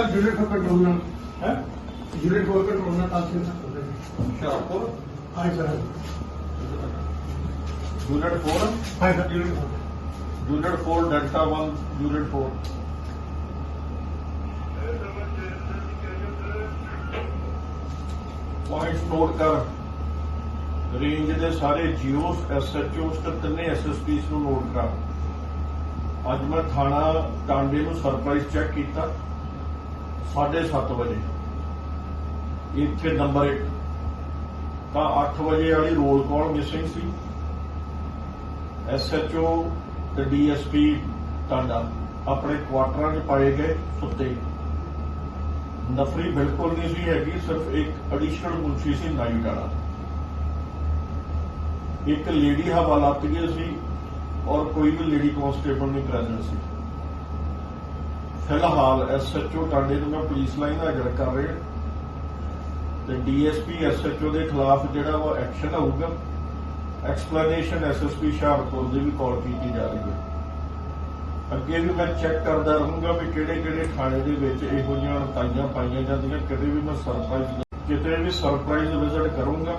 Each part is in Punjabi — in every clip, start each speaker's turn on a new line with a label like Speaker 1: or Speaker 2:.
Speaker 1: Sir. Unit
Speaker 2: four?
Speaker 1: Unit four
Speaker 2: unit 4 unit 4 delta 1 unit point note ਕਰ। ਰੇਂਜ ਦੇ ਸਾਰੇ ਜੀਓਸ ਐਸਐਚਓਸ ਤੇ ਤਿੰਨੇ ਐਸਐਸਪੀਸ ਨੂੰ ਨੋਟ ਕਰ। ਅੱਜ ਮੈਂ ਥਾਣਾ ਟਾਂਡੇ ਨੂੰ ਸਰਪ੍ਰਾਈਜ਼ ਚੈੱਕ ਕੀਤਾ। 7:30 ਵਜੇ। ਇੱਥੇ ਨੰਬਰ 1 ਤਾਂ 8 ਵਜੇ ਵਾਲੀ ਰੋਲ ਕਾਲ ਮਿਸਿੰਗ ਸੀ। ਐਸਐਚਓ ਤੇ ਡੀਐਸਪੀ ਟਾਂਡਾ ਆਪਣੇ ਕੁਆਟਰਾਂ 'ਚ ਪਾਏ ਗਏ ਸੁੱਤੇ। ਨਫਰੀ ਬਿਲਕੁਲ ਨਹੀਂ ਸੀ ਹੈਗੀ, ਸਿਰਫ ਇੱਕ ਐਡੀਸ਼ਨਲ ਮੁਨਸ਼ੀ ਸੀ ਨਾਈਟ ਵਾਲਾ। ਇੱਕ ਲੇਡੀ ਹਵਾਲਾਤੀਏ ਸੀ ਔਰ ਕੋਈ ਵੀ ਲੇਡੀ ਕਾਂਸਟੇਬਲ ਨਹੀਂ ਪ੍ਰੈਜ਼ੈਂਟ ਸੀ। ਫਿਲਹਾਲ ਐਸਐਚਓ ਟਾਂਡੇ ਨੂੰ ਮੈਂ ਪੁਲਿਸ ਲਾਈਨ ਹਾਜ਼ਰ ਕਰ ਰਿਹਾ ਤੇ ਡੀਐਸਪੀ ਐਸਐਚਓ ਦੇ ਖਿਲਾਫ ਜਿਹੜਾ ਉਹ ਐਕਸ਼ਨ ਆਊਗਾ ਐਕਸਪਲੇਨੇਸ਼ਨ ਐਸਐਸਪੀ ਹੁਸ਼ਿਆਰਪੁਰ ਦੀ ਵੀ ਕਾਲ ਕੀਤੀ ਜਾ ਰਹੀ ਹੈ। ਅੱਗੇ ਵੀ ਮੈਂ ਚੈੱਕ ਕਰਦਾ ਰਹੂੰਗਾ ਵੀ ਕਿਹੜੇ ਕਿਹੜੇ ਥਾਣੇ ਦੇ ਵਿੱਚ ਇਹੋ ਜਿਹੀਆਂ ਅਣਤਾਈਆਂ ਪਾਈਆਂ ਜਾਂਦੀਆਂ, ਕਿਤੇ ਵੀ ਮੈਂ ਸਰਪ੍ਰਾਈਜ਼ ਕਿਤੇ ਵੀ ਸਰਪ੍ਰਾਈਜ਼ ਵਿਜ਼ਿਟ ਕਰੂੰਗਾ।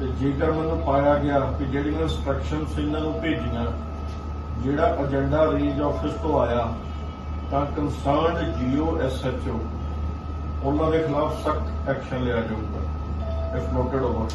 Speaker 2: ਤੇ ਜੇਕਰ ਮੈਨੂੰ ਪਾਇਆ ਗਿਆ ਕਿ ਜਿਹੜੀਆਂ ਇਨਸਟਰਕਸ਼ਨਸ ਇਹਨਾਂ ਨੂੰ ਭੇਜੀਆਂ, ਜਿਹੜਾ ਏਜੰਡਾ ਰੇਂਜ ਆਫਿਸ ਤੋਂ ਆਇਆ ਤਾਂ ਕੰਸਰਨਡ ਜੀਓ ਐਸਐਚਓ ਉਹਨਾਂ ਦੇ ਖਿਲਾਫ ਸਖਤ ਐਕਸ਼ਨ ਲਿਆ ਜਾਊਗਾ। If noted over